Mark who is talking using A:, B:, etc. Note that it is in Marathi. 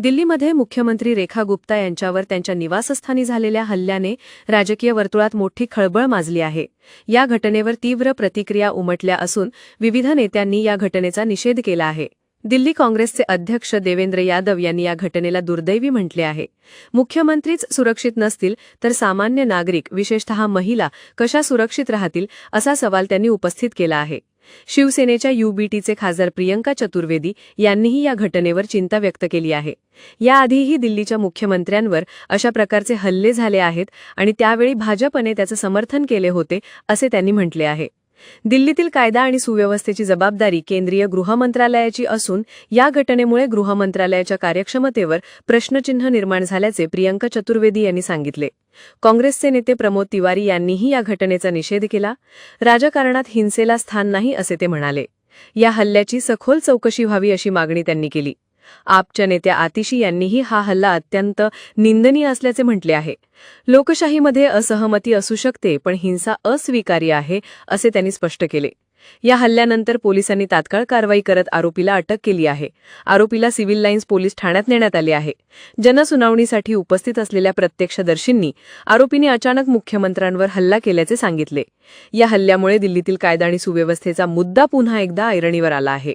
A: दिल्लीमध्ये मुख्यमंत्री रेखा गुप्ता यांच्यावर त्यांच्या निवासस्थानी झालेल्या हल्ल्याने राजकीय वर्तुळात मोठी खळबळ माजली आहे. या घटनेवर तीव्र प्रतिक्रिया उमटल्या असून विविध नेत्यांनी या घटनेचा निषेध केला आहे. दिल्ली काँग्रेसचे अध्यक्ष देवेंद्र यादव यांनी या घटनेला दुर्दैवी म्हटले आहे. मुख्यमंत्रीच सुरक्षित नसतील तर सामान्य नागरिक विशेषतः महिला कशा सुरक्षित राहतील असा सवाल त्यांनी उपस्थित केला आहे. शिवसेनेच्या युबीटीचे खासदार प्रियंका चतुर्वेदी यांनीही या घटनेवर चिंता व्यक्त केली आहे. याआधीही दिल्लीच्या मुख्यमंत्र्यांवर अशा प्रकारचे हल्ले झाले आहेत आणि त्यावेळी भाजपने त्याचं समर्थन केले होते असे त्यांनी म्हटले आहे. दिल्लीतील कायदा आणि सुव्यवस्थेची जबाबदारी केंद्रीय गृहमंत्रालयाची असून या घटनेमुळे गृहमंत्रालयाच्या कार्यक्षमतेवर प्रश्नचिन्ह निर्माण झाल्याचे प्रियंका चतुर्वेदी यांनी सांगितले. काँग्रेसचे नेते प्रमोद तिवारी यांनीही या घटनेचा निषेध केला. राजकारणात हिंसेला स्थान नाही असे ते म्हणाले. या हल्ल्याची सखोल चौकशी व्हावी अशी मागणी त्यांनी केली. आपच्या नेत्या आतिशी यांनीही हा हल्ला अत्यंत निंदनीय असल्याचे म्हटले आहे. लोकशाहीमध्ये असहमती असू शकते पण हिंसा अस्वीकार्य आहे असे त्यांनी स्पष्ट केले. या हल्ल्यानंतर पोलिसांनी तात्काळ कारवाई करत आरोपीला अटक केली आहे. आरोपीला सिव्हिल लाईन्स पोलीस ठाण्यात नेण्यात आले आहे. जनसुनावणीसाठी उपस्थित असलेल्या प्रत्यक्षदर्शींनी आरोपीने अचानक मुख्यमंत्र्यांवर हल्ला केल्याचे सांगितले. या हल्ल्यामुळे दिल्लीतील कायदा आणि सुव्यवस्थेचा मुद्दा पुन्हा एकदा ऐरणीवर आला आहे.